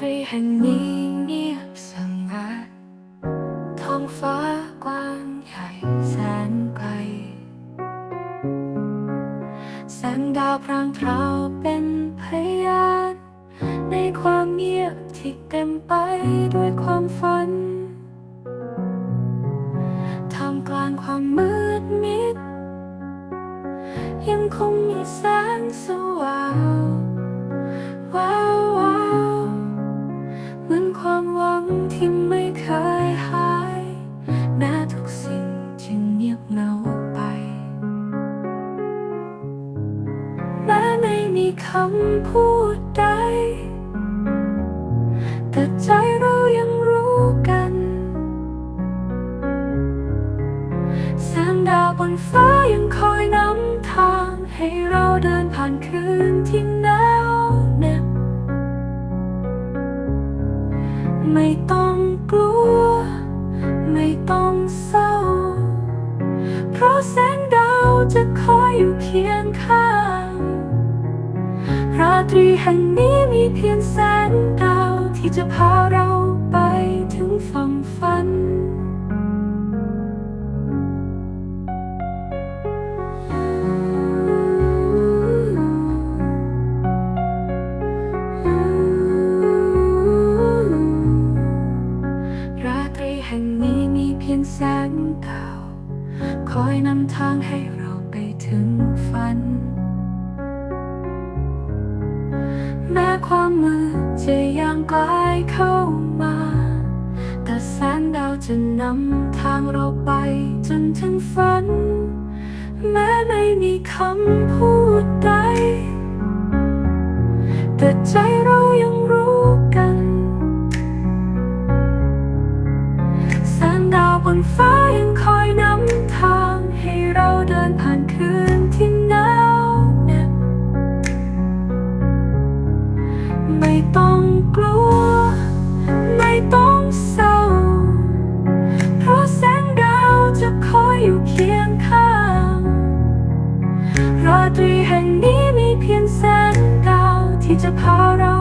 แห่งนี้เงียบสงัดท้องฟ้ากว้างใหญ่แสนไกลแสงดาวพรางพราวเป็นพยานในความเงียบที่เต็มไปด้วยความฝันท่ามกลางความมืดมิด ยังคงมีแสงสว่างว้า แม้ไม่มีคำพูดใด แต่ใจเรายังรู้กันแสงดาวบนฟ้ายังคอยนำทางให้เราเดินผ่านคืนที่หนาวเหน็บไม่ต้องกลัว ไม่ต้องเศร้า เพราะแสงดาวจะคอยอยู่เคียงข้าง ตรีแห่งนี้มีเพียงแสงดาวที่จะพาเราไปถึงฝั่งฝัน ราตรีแห่งนี้มีเพียงแสงดาว คอยนำทางให้เราไปถึงฝัน แม้ความมืดจะยังใกล้เข้ามา แต่แสงดาวจะนำทางเราไปจนถึงฝัน แม้ไม่มีคำพูดใด แต่ใจเรายังรู้กันแสงดาวบนฟ้า It's a power.